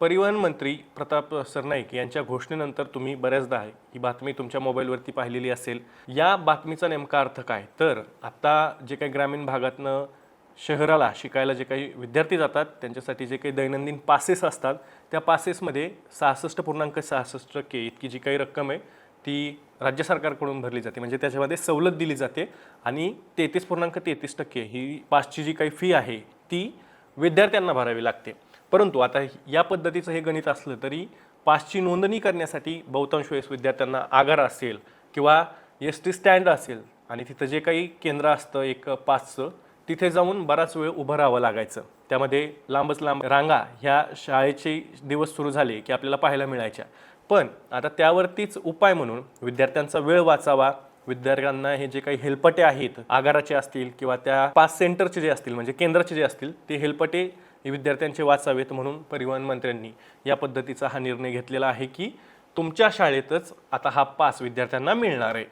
परिवहन मंत्री प्रताप सरनाईक यांच्या घोषणेनंतर तुम्ही बऱ्याचदा आहे ही बातमी तुमच्या मोबाईलवरती पाहिलेली असेल. या बातमीचा नेमका अर्थ काय? तर आत्ता जे काही ग्रामीण भागातनं शहराला शिकायला जे काही विद्यार्थी जातात त्यांच्यासाठी जे काही दैनंदिन पासेस असतात त्या पासेसमध्ये सहासष्ट पूर्णांक सहासष्ट टक्के इतकी जी काही रक्कम आहे ती राज्य सरकारकडून भरली जाते. म्हणजे त्याच्यामध्ये सवलत दिली जाते आणि तेहतीस पूर्णांक तेहतीस टक्के ही पासची जी काही फी आहे ती विद्यार्थ्यांना भरावी लागते. परंतु आता या पद्धतीचं हे गणित असलं तरी पासची नोंदणी करण्यासाठी बहुतांश वेळेस विद्यार्थ्यांना आगार असेल किंवा एस टी स्टँड असेल आणि तिथं जे काही केंद्र असतं एक पासचं तिथे जाऊन बराच वेळ उभं राहावं लागायचं. त्यामध्ये लांबच लांब रांगा ह्या शाळेचे दिवस सुरू झाले की आपल्याला पाहायला मिळायच्या. पण आता त्यावरतीच उपाय म्हणून विद्यार्थ्यांचा वेळ वाचावा विद्यार्थ्यांना हे जे काही हेलपटे आहेत आगाराचे असतील किंवा त्या पास सेंटरचे जे असतील म्हणजे केंद्राचे जे असतील ते हेलपटे विद्यार्थ्यांचे वाचावेत म्हणून परिवहन मंत्र्यांनी या पद्धतीचा हा निर्णय घेतलेला आहे की तुमच्या शाळेतच आता हा पास विद्यार्थ्यांना मिळणार आहे.